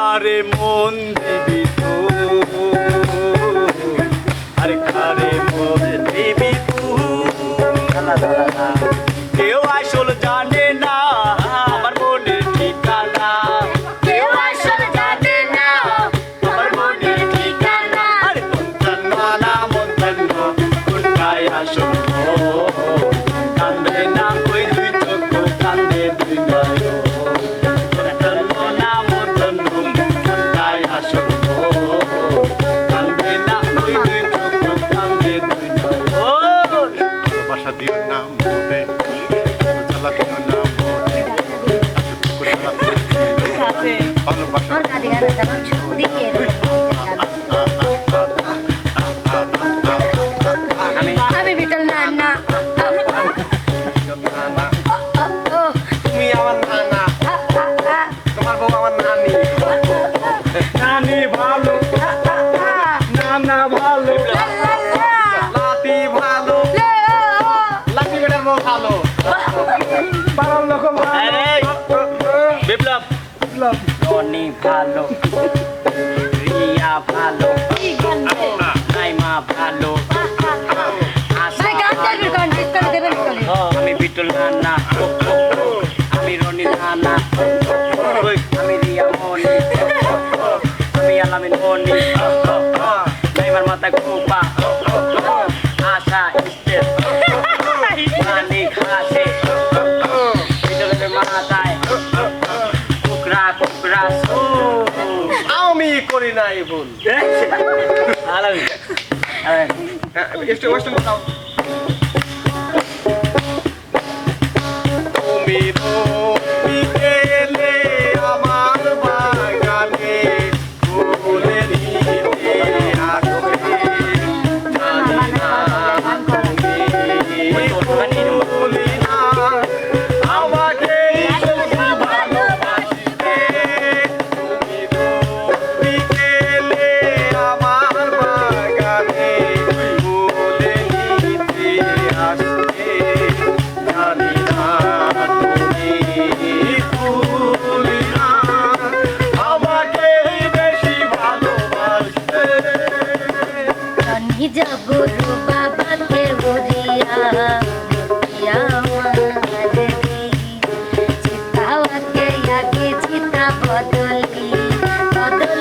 কারে মন দিবি আরে কারে মন দিবি তু? দিও নাম হবে জ্বালা দিও নাম ভালোবাসা তুমি আমার নানা। ভালো। পাড়ার লোক বিপ্লব। বিপ্লব। টনি ভালো রিয়া ভালো নাইমা ভালো। আমি বিটুল নানা আমি রনি নানা আমি রিয়া মনি আমি আলামিন মনি নাইমার মাথা খুব ಐಫೋನ್ ಎಷ್ಟು ವರ್ಷ ನಾವು